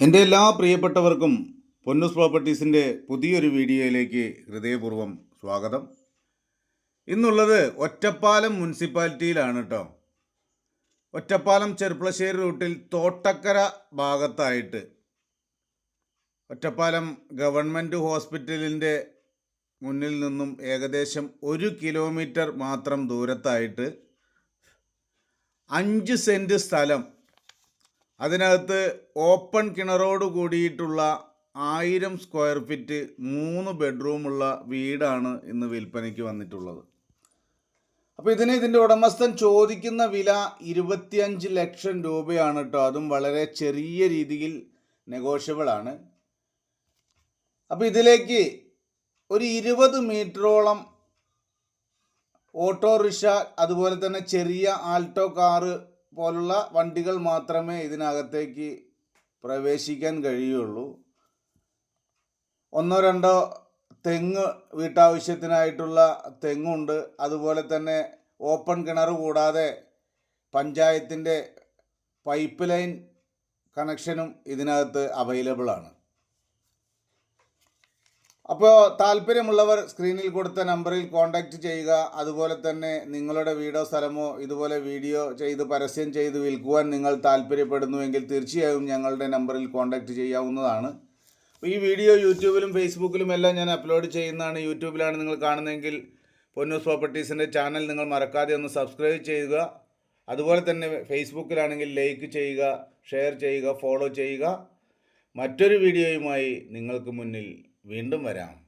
എന്റെ എല്ലാ പ്രിയപ്പെട്ടവർക്കും പൊന്നുസ് പ്രോപ്പർട്ടീസിന്റെ പുതിയൊരു വീഡിയോയിലേക്ക് ഹൃദയപൂർവം സ്വാഗതം. ഇന്നുള്ളത് ഒറ്റപ്പാലം മുനിസിപ്പാലിറ്റിയിലാണ് കേട്ടോ ഒറ്റപ്പാലം ചെർപ്പളശ്ശേരി റൂട്ടിൽ തോട്ടക്കര ഭാഗത്തായിട്ട് ഒറ്റപ്പാലം ഗവൺമെന്റ് ഹോസ്പിറ്റലിന്റെ മുന്നിൽ നിന്നും ഏകദേശം ഒരു കിലോമീറ്റർ മാത്രം ദൂരത്തായിട്ട് അഞ്ച് സെന്റ് സ്ഥലം അതിനകത്ത് ഓപ്പൺ കിണറോട് കൂടിയിട്ടുള്ള ആയിരം സ്ക്വയർ ഫീറ്റ് മൂന്ന് ബെഡ്റൂമുള്ള വീടാണ് ഇന്ന് വിൽപ്പനയ്ക്ക് വന്നിട്ടുള്ളത്. അപ്പോൾ ഇതിന് ഇതിന്റെ ഉടമസ്ഥൻ ചോദിക്കുന്ന വില ഇരുപത്തിയഞ്ച് ലക്ഷം രൂപയാണ് കേട്ടോ അതും വളരെ ചെറിയ രീതിയിൽ നെഗോഷ്യബിൾ ആണ്. അപ്പോൾ ഇതിലേക്ക് ഒരു ഇരുപത് മീറ്ററോളം ഓട്ടോറിക്ഷ അതുപോലെ തന്നെ ചെറിയ ആൾട്ടോ കാറ് പോലുള്ള വണ്ടികൾ മാത്രമേ ഇതിനകത്തേക്ക് പ്രവേശിക്കാൻ കഴിയുള്ളൂ. ഒന്നോ രണ്ടോ തെങ്ങ് വീട്ടാവശ്യത്തിനായിട്ടുള്ള തെങ്ങുണ്ട്. അതുപോലെ തന്നെ ഓപ്പൺ കിണർ കൂടാതെ പഞ്ചായത്തിന്റെ പൈപ്പ് ലൈൻ കണക്ഷനും ഇതിനകത്ത് അവൈലബിൾ ആണ് അപ്പോൾ താല്പര്യമുള്ളവർ സ്ക്രീനിൽ കൊടുത്ത നമ്പറിൽ കോൺടാക്റ്റ് ചെയ്യുക. അതുപോലെ തന്നെ നിങ്ങളുടെ വീടോ സ്ഥലമോ ഇതുപോലെ വീഡിയോ ചെയ്ത് പരസ്യം ചെയ്ത് വിൽക്കുവാൻ നിങ്ങൾ താല്പര്യപ്പെടുന്നുവെങ്കിൽ തീർച്ചയായും ഞങ്ങളുടെ നമ്പറിൽ കോൺടാക്റ്റ് ചെയ്യാവുന്നതാണ്. ഈ വീഡിയോ യൂട്യൂബിലും ഫേസ്ബുക്കിലും എല്ലാം ഞാൻ അപ്ലോഡ് ചെയ്യുന്നതാണ്. യൂട്യൂബിലാണ് നിങ്ങൾ കാണുന്നതെങ്കിൽ പൊന്നൂസ് പ്രോപ്പർട്ടീസിന്റെ ചാനൽ നിങ്ങൾ മറക്കാതെ ഒന്ന് സബ്സ്ക്രൈബ് ചെയ്യുക. അതുപോലെ തന്നെ ഫേസ്ബുക്കിലാണെങ്കിൽ ലൈക്ക് ചെയ്യുക ഷെയർ ചെയ്യുക ഫോളോ ചെയ്യുക. മറ്റൊരു വീഡിയോയുമായി നിങ്ങൾക്ക് മുന്നിൽ വീണ്ടും വരാം.